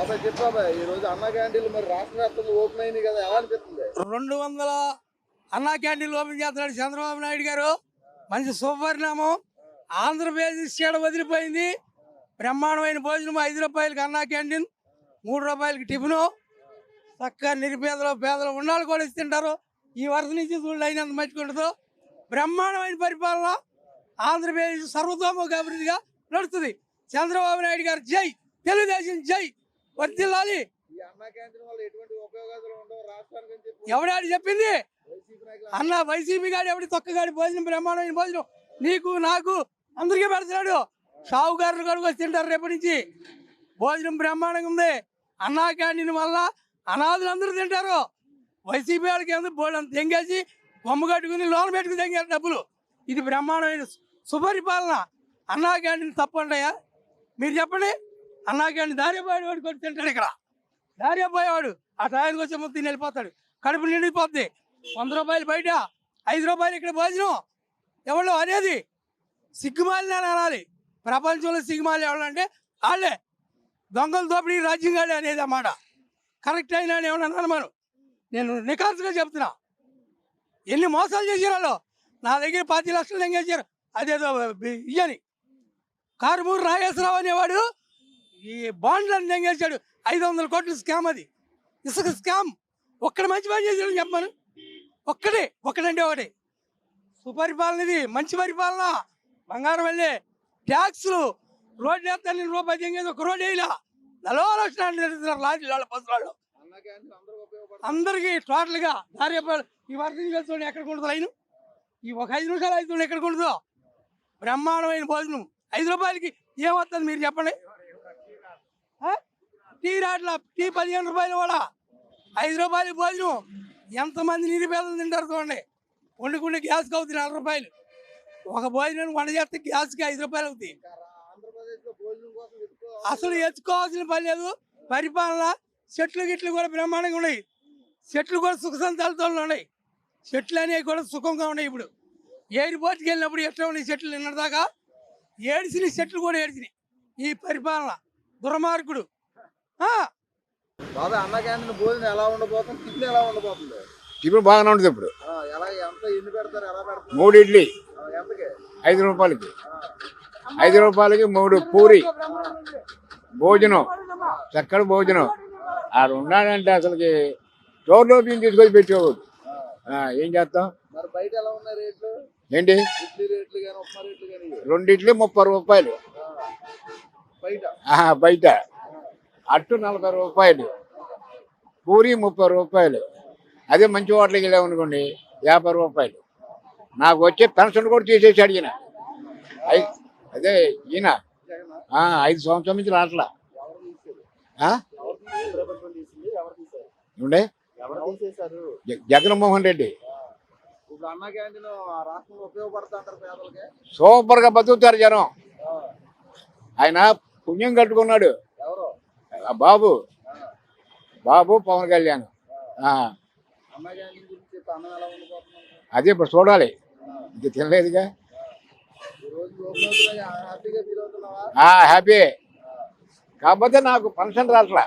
బాబాయ్ చెప్పు బాబాయ్. ఈ రోజు అన్న క్యాంటీన్లు మరి రాష్ట్ర వ్యాప్తంగా ఓపెన్ అయింది కదా ఎలా అనిపిస్తుంది? రెండు వందల అన్నా క్యాంటీన్లు ఓపెన్ చేస్తున్నాడు చంద్రబాబు నాయుడు గారు. మంచి శుభపరిణామం ఆంధ్రప్రదేశ్ చీడ వదిలిపోయింది? బ్రహ్మాండమైన భోజనం ఐదు రూపాయలకి అన్నా క్యాంటీన్ మూడు రూపాయలకి టిఫిను. చక్కగా నిరుపేదలు పేదలు ఉన్నాళ్ళు కూడా ఇస్తుంటారు. ఈ వరుస నుంచి చూడు అయినంత మర్చికుంటుందో బ్రహ్మాండమైన పరిపాలన ఆంధ్రప్రదేశ్ సర్వతోముఖ అభివృద్ధిగా నడుస్తుంది. చంద్రబాబు నాయుడు గారు జై తెలుగుదేశం జై. చెప్పి. ఎవడాడు చెప్పింది? అన్న వైసీపీ గాడు ఎవడి తొక్కగాడి భోజనం బ్రహ్మాండమైన భోజనం? నీకు నాకు అందరికీ పెడుతున్నాడు షావుకారులు కడుగు తింటారు రేపటి నుంచి. భోజనం బ్రహ్మాండంగా ఉంది. అన్నా క్యాంటీన్ వల్ల అనాథులు అందరూ తింటారు. వైసీపీ వాళ్ళకి ఎందుకు బోర్డు తెంగేసి బొమ్మ కట్టుకుని లోన్ పెట్టుకుని తెంగారు డబ్బులు. ఇది బ్రహ్మాండమైన సుపరిపాలన. అన్నా క్యాంటీన్ తప్పంటాయా మీరు చెప్పండి. అన్నా దారిపోయాడు వాడు పోయేవాడు కొట్టి తింటాడు ఇక్కడ? దారి పోయేవాడు. ఆ టయానికి వచ్చే మొత్తం వెళ్ళిపోతాడు. కడుపు నిండిపోద్ది. వంద రూపాయలు బయట ఐదు రూపాయలు ఇక్కడ భోజనం. ఎవరు అనేది సిగ్గుమాలిన అనాలి. ప్రపంచంలో సిగ్గుమాలి ఎవరంటే వాళ్ళే. దొంగల దోపిడీ రాజ్యం కాడే అనేది అన్నమాట కరెక్ట్ అయినా ఏమన్నా అన్నాను మనం నేను నికాల్సుగా చెప్తున్నా. ఎన్ని మోసాలు చేశారు వాళ్ళు? నా దగ్గర పది లక్షలు ఎంగేశారు అదేదో ఇయ్యని. కారుమూరు నాగేశ్వరరావు అనేవాడు ఈ బాండ్లను చేశాడు? ఐదు వందల కోట్ల స్కామ్ అది. ఇసుక స్కామ్. ఒక్కడ మంచి పని చేశాడు చెప్పమను. ఒక్కడే ఒక్కడంటే ఒకటి. సుపరిపాలన ఇది మంచి పరిపాలన. బంగారం వెళ్ళి ట్యాక్స్లు. రోడ్డు వేస్తాను రూపాయి తెంగేది ఒక రోడ్ వేయలా? నలభై లక్షలు లారీ వాళ్ళ బస్సు వాళ్ళు అందరికీ టోటల్గా దారి ఈ వర్షం చేస్తుండే ఎక్కడ ఉండదు లైన్? ఈ ఒక ఐదు నిమిషాలు ఐదు ఎక్కడ ఉండదు బ్రహ్మాండమైన భోజనం. ఐదు రూపాయలకి ఏమవుతుంది మీరు చెప్పండి? టీ రాట్ల టీ పదిహేను రూపాయలు కూడా ఐదు రూపాయలు భోజనం. ఎంతమంది నిరుపేదలు తింటారు చూడండి. వండుకుంటే గ్యాస్కి అవుతుంది నలభై రూపాయలు. ఒక భోజనం వంట చేస్తే గ్యాస్కి ఐదు రూపాయలు అవుతాయి. అసలు ఎత్తుకోవాల్సిన పని లేదు. పరిపాలన చెట్లు గిట్లు కూడా బ్రహ్మాండంగా ఉన్నాయి. చెట్లు కూడా సుఖ సంతాలతో ఉన్నాయి. చెట్లు అనేవి కూడా సుఖంగా ఉన్నాయి ఇప్పుడు. ఎయిర్పోర్ట్కి వెళ్ళినప్పుడు ఎట్లా ఉన్నాయి చెట్లు నిన్నదాకా ఏడిసిన చెట్లు కూడా ఏడిచినాయి ఈ పరిపాలన. దుర్మార్గుడు. ఆ, బాబాయ్ అన్న క్యాంటీన్ భోజనం ఎలా ఉండబోతుంది? టిఫిన్ ఎలా ఉండబోతుంది? ఇప్పుడు బాగానే ఉంటుంది ఇప్పుడు. ఆ, ఎలా ఎంత ఎన్ని పెడతారు ఎలా పెడతారు? మూడు ఇడ్లీ. ఆ, ఎంతకి? ఐదు రూపాయలకి. ఐదు రూపాయలకి మూడు పూరి. భోజనం. చక్కటి భోజనం. ఆ ఉన్నాడంటే అసలుకి స్టోర్లో బియ్యం తీసుకొచ్చి పెట్టేవాడు ఆ, ఏం చేస్తాం? మరి బయట ఎలా ఉన్నాయి రేట్లు? ఏంటి? ఇడ్లీ రేట్లు కానీ ఉప్మా రేట్లు కానీ రెండు ఇడ్లీ ముప్పై రూపాయలు. బయట. అట్టు నలభై రూపాయలు. పూరి ముప్పై రూపాయలు. అదే మంచి హోటల్కి వెళ్ళామనుకోండి యాభై రూపాయలు. నాకు వచ్చే పెన్షన్ కూడా తీసేసి అడిగిన. ఐ- అదే ఈయన. ఐదు సంవత్సరాల నుంచి తీసేశారు జ- జగన్మోహన్ రెడ్డి. సూపర్గా బతుకుతారు జనం. ఆయన పుణ్యం కట్టుకున్నాడు. బాబు. బాబు పవన్ కళ్యాణ్. అదే ఇప్పుడు చూడాలి. ఇది తినలేదుగా. హ్యాపీ కాకపోతే నాకు పెన్షన్ రావట్లా